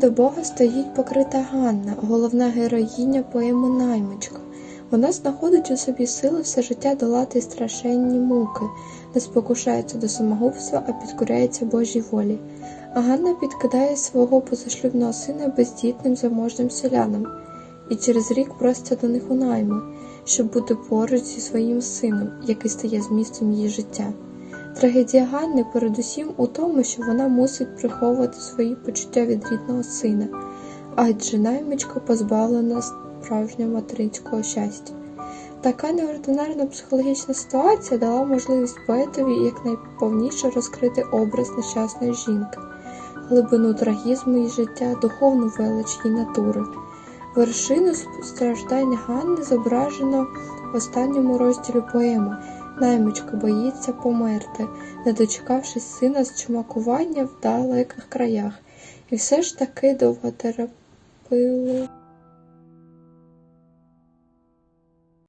до Бога стоїть покрита Ганна, головна героїня поеми Наймичка. Вона знаходить у собі сили все життя долати страшенні муки, не спокушається до самогубства, а підкоряється Божій волі. А Ганна підкидає свого позашлюбного сина бездітним заможним селянам і через рік проситься до них у найми, щоб бути поруч зі своїм сином, який стає змістом її життя. Трагедія Ганни передусім у тому, що вона мусить приховувати свої почуття від рідного сина, адже наймичка позбавлена справжнього материнського щастя. Така неординарна психологічна ситуація дала можливість поетові якнайповніше розкрити образ нещасної жінки, глибину трагізму її життя, духовну велич її натури. Вершину страждань Ганни зображено в останньому розділі поеми. Наймичка боїться померти, не дочекавшись сина з чумакування в далеких краях, і все ж таки довготерпило